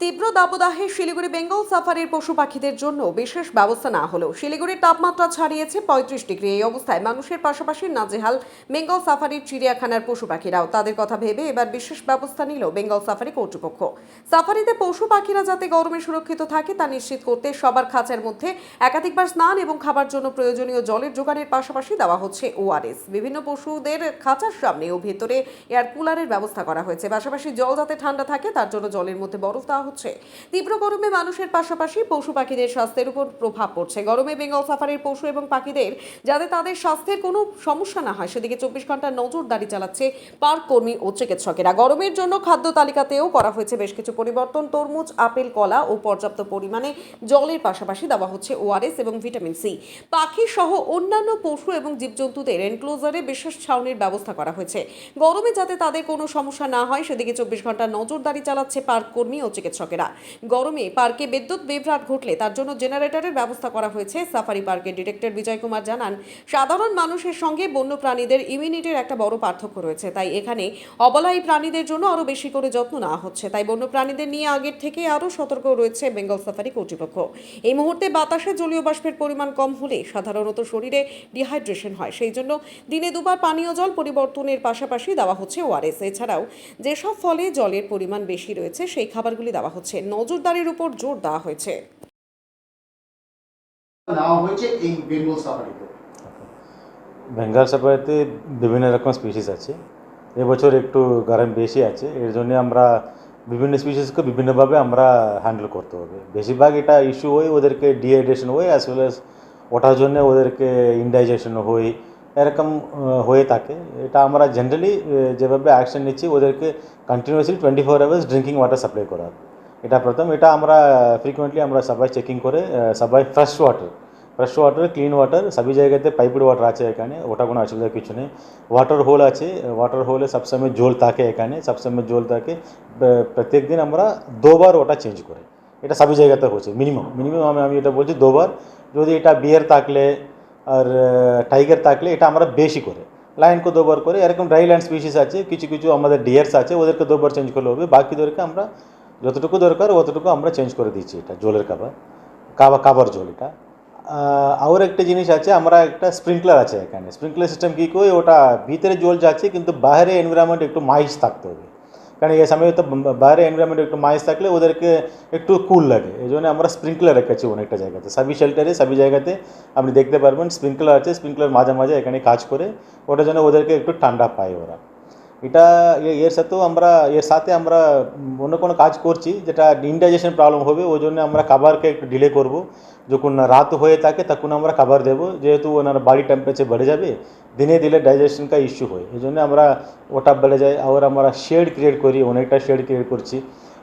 তীব্র দাবদাহে শিলিগুড়ি বেঙ্গল সাফারির পশু পাখিদের জন্য বিশেষ ব্যবস্থা না হলেও শিলিগুড়ির তাপমাত্রা ছাড়িয়েছে পঁয়ত্রিশ ডিগ্রি। এই অবস্থায় মানুষের পাশাপাশি নাজেহাল বেঙ্গল সাফারির চিড়িয়াখানার পশু পাখিরাও। তাদের কথা ভেবে এবার বিশেষ ব্যবস্থা নিল বেঙ্গল সাফারি কর্তৃপক্ষ। সাফারিতে পশু পাখিরা যাতে গরমে সুরক্ষিত থাকে তা নিশ্চিত করতে সবার খাঁচার মধ্যে একাধিকবার স্নান এবং খাবার জন্য প্রয়োজনীয় জলের যোগানের পাশাপাশি দেওয়া হচ্ছে ওআরএস বিভিন্ন পশুদের খাঁচার সামনে ও ভেতরে এয়ার কুলারের ব্যবস্থা করা হয়েছে। পাশাপাশি জল যাতে ঠান্ডা থাকে তার জন্য জলের মধ্যে বরফ দেওয়া হচ্ছে। তীব্র গরমে মানুষের পাশাপাশি পশু পাখিদের স্বাস্থ্যের উপর প্রভাব পড়ছে। গরমে বেঙ্গল সাফারির পশু এবং পাখিদের, যাতে তাদের স্বাস্থ্যের কোনো সমস্যা না হয়, সেদিকে চব্বিশ ঘণ্টা নজরদারি চালাচ্ছে পার্ক কর্মী ও চিকিৎসকেরা। গরমের জন্য খাদ্য তালিকাতেও করা হয়েছে বেশ কিছু পরিবর্তন। তরমুজ, আপেল, কলা ও পর্যাপ্ত পরিমাণে জলের পাশাপাশি দেওয়া হচ্ছে ওআরএস এবং ভিটামিন সি পাখি সহ অন্যান্য পশু এবং জীবজন্তুদের এনক্লোজারে বিশেষ ছাউনির ব্যবস্থা করা হয়েছে। গরমে যাতে তাদের কোনো সমস্যা না হয়, সেদিকে চব্বিশ ঘণ্টা নজরদারি চালাচ্ছে পার্ক কর্মী ও চিকিৎসকেরা গরমে পার্কে বিদ্যুৎ বিভ্রাট ঘটলে তার জন্য জেনারেটরের ব্যবস্থা করা হয়েছে সাফারি পার্কের ডিরেক্টর বিজয় কুমার জানান, সাধারণ মানুষের সঙ্গে বন্য প্রাণীদের ইমিউনিটির একটা বড় পার্থক্য রয়েছে, তাই এখানে অবলাই প্রাণীদের জন্য আরও বেশি করে যত্ন নেওয়া হচ্ছে। তাই বন্য প্রাণীদের নিয়ে আগের থেকে আরও সতর্ক রয়েছে বেঙ্গল সাফারি কর্তৃপক্ষ। এই মুহূর্তে বাতাসে জলীয় বাষ্পের পরিমাণ কম হলে সাধারণত শরীরে ডিহাইড্রেশন হয়। সেই জন্য দিনে দুবার পানীয় জল পরিবর্তনের পাশাপাশি দেওয়া হচ্ছে ওআরএস। এছাড়াও যেসব ফলে জলের পরিমাণ বেশি রয়েছে, সেই খাবারগুলি দেওয়া হচ্ছে। নজরদারির উপর জোর দেওয়া হয়েছে। নেওয়া হয়েছে এই বেঙ্গল সাফারিতে বেঙ্গল সাফারিতে বিভিন্ন রকম স্পিসিস আছে। এবছর একটু গরম বেশি আছে। এর জন্য আমরা বিভিন্ন স্পিসিসকে বিভিন্নভাবে আমরা হ্যান্ডেল করতে হবে। বেশিরভাগ এটা ইস্যু হয় ওদেরকে ডিহাইড্রেশন হয় অ্যাজ ওয়েল অ্যাজ ওটার জন্য ওদেরকে ইনডাইজেশন হয় এরকম হয়ে থাকে। এটা আমরা জেনারেলি যেভাবে অ্যাকশন নিচ্ছি ওদেরকে continuously twenty four hours drinking water supply করা। এটা প্রথম। এটা আমরা ফ্রিকুয়েন্টলি আমরা সবাই চেকিং করে সবাই fresh water fresh water clean water সবই জায়গাতে পাইপড ওয়াটার আছে এখানে, ওটা কোনো অসুবিধা কিছু নেই। ওয়াটার হোল আছে ওয়াটার হোলে সবসময় জল থাকে এখানে, সবসময় জল থাকে। প্রত্যেক দিন আমরা দুবার ওটা চেঞ্জ করে। এটা সবই জায়গাতে হচ্ছে মিনিমাম মিনিমাম আমি আমি এটা বলছি দুবার। যদি এটা বিয়ার থাকলে আর টাইগার থাকলে এটা আমরা বেশি করে। লাইনকে দুবার করে, এরকম ড্রাই ল্যান্ড স্পিসিস আছে, কিছু কিছু আমাদের ডিয়ার্স আছে, ওদেরকে দুবার চেঞ্জ করলে হবে। বাকিদেরকে আমরা যতটুকু দরকার, অতটুকু আমরা চেঞ্জ করে দিচ্ছি এটা, জলের কাবার কাবা কাবার জল এটা। আর একটা জিনিস আছে, আমরা একটা স্প্রিংকলার আছে এখানে। স্প্রিংকলার সিস্টেম কী করে ওটা ভিতরে জল যাচ্ছে, কিন্তু বাইরে এনভায়রনমেন্ট একটু মাইস থাকতে হবে। কারণ এই সময় তো বাইরে এনভায়রনমেন্ট একটু মাইস থাকলে ওদেরকে একটু কুল লাগে। এই জন্য আমরা স্প্রিংকলার রেখেছি অনেকটা জায়গাতে। সাবি শেল্টারে সবই জায়গাতে আপনি দেখতে পারবেন স্প্রিংকলার আছে স্প্রিংকলার মাঝে মাঝে এখানে কাজ করে, ওটার জন্য ওদেরকে একটু ঠান্ডা পায় ওরা। এটা এর সাথেও আমরা, এর সাথে আমরা অন্য কোনো কাজ করছি যেটা ইনডাইজেশন প্রবলেম হবে, ওই জন্য আমরা খাবারকে একটু ডিলে করব। যখন রাত হয়ে থাকে তখন আমরা খাবার দেবো, যেহেতু ওনার বাড়ি টেম্পারেচার বেড়ে যাবে, দিনে দিলে ডাইজেশন কা ইস্যু হয়। এই জন্য আমরা ওটা বেড়ে যায় আর আমরা শেড ক্রিয়েট করি, অনেকটা শেড ক্রিয়েট করছি।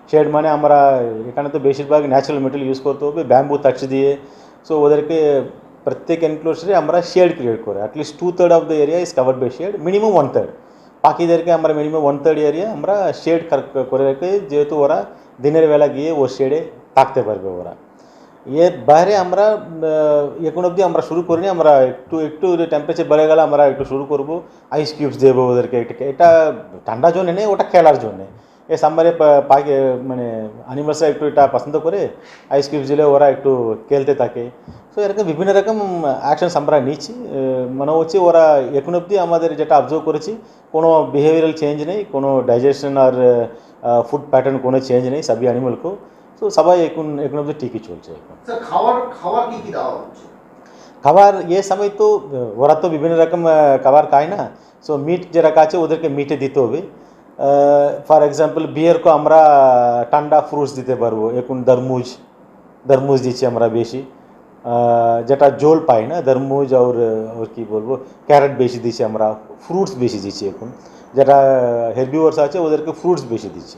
শেড মানে আমরা, এখানে তো বেশিরভাগ ন্যাচারাল মেটেরিয়াল ইউজ করতে হবে ব্যাম্বু তাক্স দিয়ে। সো ওদেরকে প্রত্যেক এনক্লোজারে আমরা শেড ক্রিয়েট করি। At least two third of the area is covered by shade minimum one third পাখিদেরকে আমরা মিনিমাম ওয়ান থার্ড এরিয়া আমরা শেড করে রেখে যেহেতু ওরা দিনের বেলা গিয়ে ও শেডে থাকতে পারবে ওরা এর বাইরে আমরা এখন অবধি আমরা শুরু করিনি আমরা একটু একটু টেম্পারেচার বেড়ে গেলে আমরা একটু শুরু করব আইস কিউবস দেবো ওদেরকে এটা ঠান্ডার জন্যে নেই ওটা খেলার জন্যে এই সাম্বারে পাখি মানে অ্যানিমালসরা একটু এটা পছন্দ করে আইস কিউবস দিলে ওরা একটু খেলতে থাকে সো এরকম বিভিন্ন রকম অ্যাকশনস আমরা নিচ্ছি আহ, মনে হচ্ছে ওরা এখন অবধি আমাদের যেটা অবজার্ভ করেছি কোনো বিহেভিয়ারাল চেঞ্জ নেই কোনো ডাইজেশন আর ফুড প্যাটার্ন কোনো চেঞ্জ নেই সবই অ্যানিমালকেও তো সবাই এখন এখন অবধি ঠিকই চলছে এখন স্যার খাবার খাবার কি কি দেওয়া হচ্ছে খাবার ইয়ে সময় তো আহ, ওরা তো বিভিন্ন রকম আহ, খাবার খায় না সো মিট যারা আছে ওদেরকে মিটে দিতে হবে ফর এক্সাম্পল বিয়ারকে আমরা ঠান্ডা ফ্রুটস দিতে পারব। এখন তরমুজ তরমুজ দিচ্ছি আমরা বেশি। যেটা জল পাই না তরমুজ আর আর কি বলব ক্যারেট বেশি দিচ্ছি আমরা ফ্রুটস বেশি দিচ্ছি এখন। যেটা হেরবিওয়ার্স আছে ওদেরকে ফ্রুটস বেশি দিচ্ছি।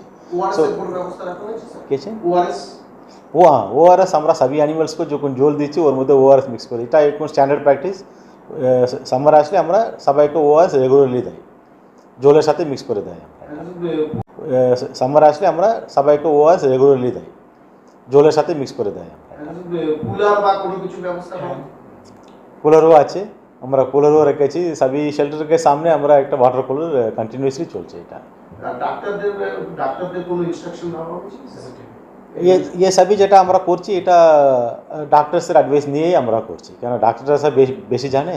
ও হ্যাঁ ওআরএস? আমরা সবই অ্যানিমালসকে যখন জল দিচ্ছি ওর মধ্যে ওআরএস মিক্স করি। এটা এখন স্ট্যান্ডার্ড প্র্যাকটিস সামার আসলে আমরা সবাইকে ওআরএস রেগুলারলি দেয়। জলের সাথে মিক্স করে দেয় সামার আসলে আমরা সবাইকে ওআরএস রেগুলারলি দেয় জলের সাথে মিক্স করে দেয় কুলারও আছে আমরা কুলারও রেখেছি সবই শেল্টারের সামনে আমরা একটা ওয়াটার কুলার কন্টিনিউয়াসলি চলছে এটা ইয়ে সবই যেটা আমরা করছি এটা ডাক্তারসের অ্যাডভাইস নিয়েই আমরা করছি কেন ডাক্তাররা বেশি জানে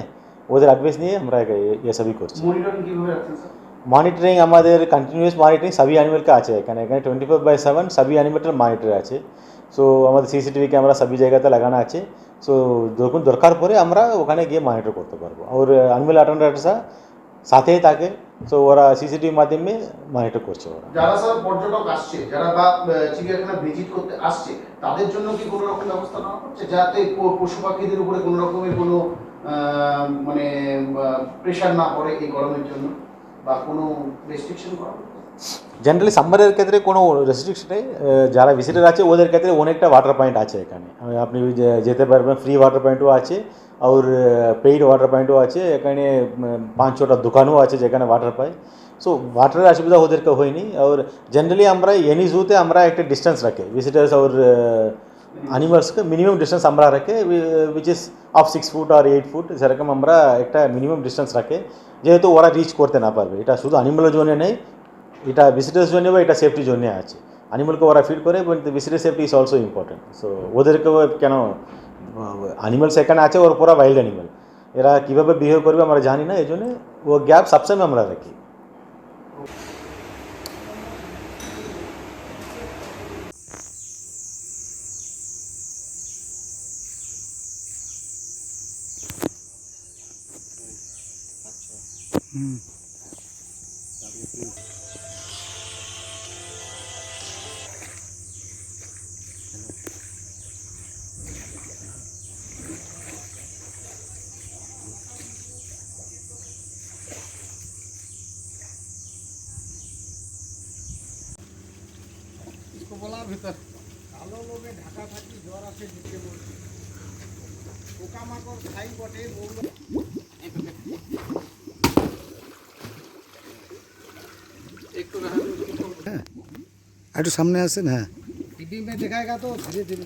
ওদের অ্যাডভাইস নিয়ে আমরা ইয়ে সবই করছি মনিটরিং আমাদের কন্টিনিউয়াস মনিটরিং সবই অ্যানিমেলকে আছে। এখানে এখানে টোয়েন্টি ফোর বাই সেভেন সবই অ্যানিমেলের মনিটর আছে। সো আমাদের সিসিটিভি ক্যামেরা সবই জায়গাতে লাগানো আছে। সো যখন দরকার পড়ে আমরা ওখানে গিয়ে মনিটর করতে পারব। আর অ্যানিমেল অ্যাটেন্ডার্সরা সাথেই থাকে। সো ওরা সিসিটিভির মাধ্যমে মনিটর করছে ওরা। যারা স্যার পর্যটক আসছে, যারা বা চিড়িয়াখানা ভিজিট করতে আসছে, তাদের জন্য কি কোনো রকম ব্যবস্থা নেওয়া হচ্ছে? যাতে পশু পাখিদের উপরে কোনো রকমের কোনো মানে প্রেশার না পড়ে এই গরমের জন্য? বা কোনো রেস্ট্রিকশন করা? জেনারেলি সাম্বারের ক্ষেত্রে কোনো রেস্ট্রিকশন নেই। যারা ভিজিটার আছে, ওদের ক্ষেত্রে অনেকটা ওয়াটার পয়েন্ট আছে এখানে। আপনি যেতে পারবেন ফ্রি ওয়াটার পয়েন্টও আছে, আর পেইড ওয়াটার পয়েন্টও আছে। এখানে পাঁচ ছটা দোকানও আছে যেখানে ওয়াটার পায়। সো ওয়াটারের অসুবিধা ওদেরকে হয়নি। আর জেনারেলি আমরা এনি জুতে আমরা একটা ডিস্টেন্স রাখে। ভিজিটার্স আর অ্যানিমালসকে মিনিমাম ডিস্টেন্স আমরা রাখে which is of six foot R eight foot সেরকম আমরা একটা মিনিমাম ডিস্টেন্স রাখে। যেহেতু ওরা রিচ করতে না পারবে, এটা শুধু অ্যানিমালের জন্য নেই, এটা ভিজিটার্স জন্য বা এটা সেফটির জন্য আছে। অ্যানিমালকে ওরা ফিড করে but visitor safety is also important so ওদেরকেও কেন অ্যানিমালস এখানে আছে, ওর পুরা ওয়াইল্ড অ্যানিমাল এরা কীভাবে বিহেভ করবে আমরা জানি না, এই জন্য ও গ্যাপ সবসময় আমরা রাখি। কালো লোমে ঢাকা থাকি জ্বর আছে ঢুকে বলছি পোকামাকড় খাই বটে हाँ। एक सामने आसन हाँ में दिखाएगा तो धीरे धीरे